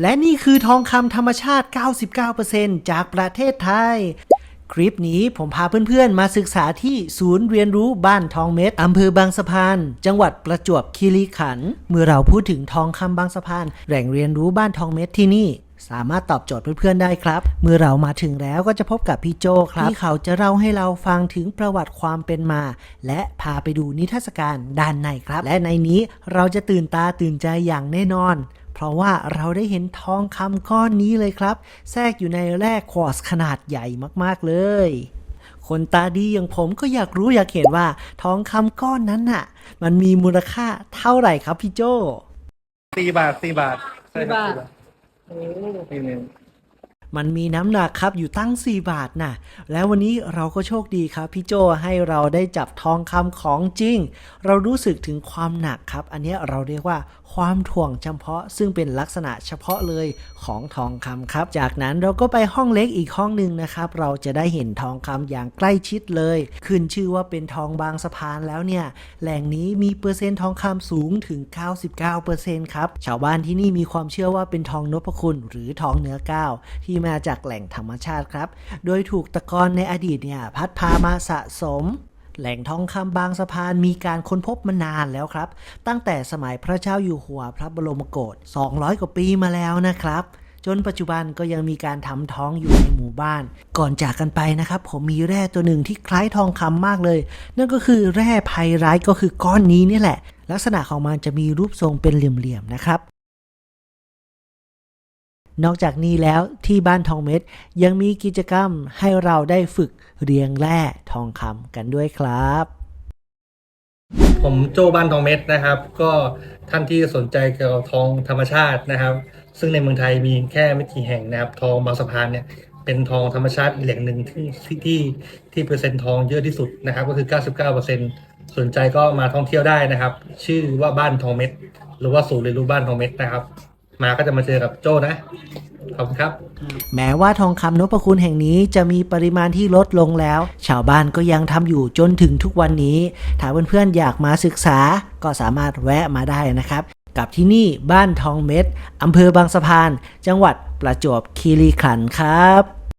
และนี่คือทองคำธรรมชาติ 99%จากประเทศไทย คลิปนี้ผมพาเพื่อนๆ มาศึกษาที่ศูนย์เรียนรู้บ้านทองเม็ดอำเภอบางสะพาน จังหวัดประจวบคีรีขันธ์เมื่อเราพูดถึงทองคำบางสะพาน แหล่งเรียนรู้บ้านทองเม็ดที่นี่สามารถตอบโจทย์เพื่อนๆได้ครับ เมื่อเรามาถึงแล้วก็จะพบกับพี่โจครับที่เขาจะเล่าให้เราฟังถึงประวัติความเป็นมา และพาไปดูนิทรรศการด้านในครับ และในนี้เราจะตื่นตาตื่นใจอย่างแน่นอน เพราะว่าเราได้เห็นทองคำก้อนนี้เลยครับ แทรกอยู่ในแร่ควอร์สขนาดใหญ่มากๆเลย คนตาดีอย่างผมก็อยากรู้อยากเห็นว่าทองคำก้อนนั้นน่ะ มันมีมูลค่าเท่าไหร่ครับพี่โจสี่บาทสี่บาทใช่ครับสี่บาทสี่หนึ่ง มันมีน้ำหนักครับอยู่ตั้ง 4 บาทน่ะแล้ววันนี้เราก็โชคดีครับพี่โจให้เราได้จับทองคำของจริง เรารู้สึกถึงความหนักครับ อันนี้เราเรียกว่าความถ่วงเฉพาะ ซึ่งเป็นลักษณะเฉพาะเลยของทองคำครับ จากนั้นเราก็ไปห้องเล็กอีกห้องหนึ่งนะครับ เราจะได้เห็นทองคำอย่างใกล้ชิดเลย ขึ้นชื่อว่าเป็นทองบางสะพานแล้วเนี่ยแหล่งนี้มีเปอร์เซ็นต์ทองคำสูงถึง 99%ครับชาวบ้านที่นี่มีความเชื่อว่าเป็นทองนพคุณหรือทองเนื้อก้าวที่มาจากแหล่งธรรมชาติครับ โดยถูกตะกอนในอดีตเนี่ยพัดพามาสะสม แหล่งทองคำบางสะพานมีการค้นพบมานานแล้วครับ ตั้งแต่สมัยพระเจ้าอยู่หัวพระบรมโกศ 200 กว่าปีมาแล้วนะครับจนปัจจุบันก็ยังมีการทำท้องอยู่ในหมู่บ้าน ก่อนจากกันไปนะครับ ผมมีแร่ตัวหนึ่งที่คล้ายทองคำมากเลย นั่นก็คือแร่ไพไรท์ก็คือก้อนนี้นี่แหละ ลักษณะของมันจะมีรูปทรงเป็นเหลี่ยมๆนะครับ นอกจากนี้แล้วที่บ้านทองเม็ดยังมีกิจกรรมให้เราได้ฝึกเรียงแร่ทองคำกันด้วยครับ ผมโจบ้านทองเม็ดนะครับ ก็ท่านที่สนใจเกี่ยวกับทองธรรมชาตินะครับ ซึ่งในเมืองไทยมีแค่ไม่กี่แห่งนะครับ ทองบางสะพานเนี่ยเป็นทองธรรมชาติอีกแหล่งหนึ่งที่ที่ที่ที่เปอร์เซ็นต์ทองเยอะที่สุดนะครับ ก็คือ 99%สนใจก็มาท่องเที่ยวได้นะครับ ชื่อว่าบ้านทองเม็ด หรือว่าศูนย์เรียนรู้บ้านทองเม็ดนะครับ มาก็จะมาเจอกับโจนะ ขอบคุณครับ แม้ว่าทองคำนพคุณแห่งนี้จะมีปริมาณที่ลดลงแล้ว ชาวบ้านก็ยังทำอยู่จนถึงทุกวันนี้ ถ้าเพื่อนๆอยากมาศึกษาก็สามารถแวะมาได้นะครับ กับที่นี่บ้านทองเม็ดอำเภอบางสะพาน จังหวัดประจวบคีรีขันธ์ครับ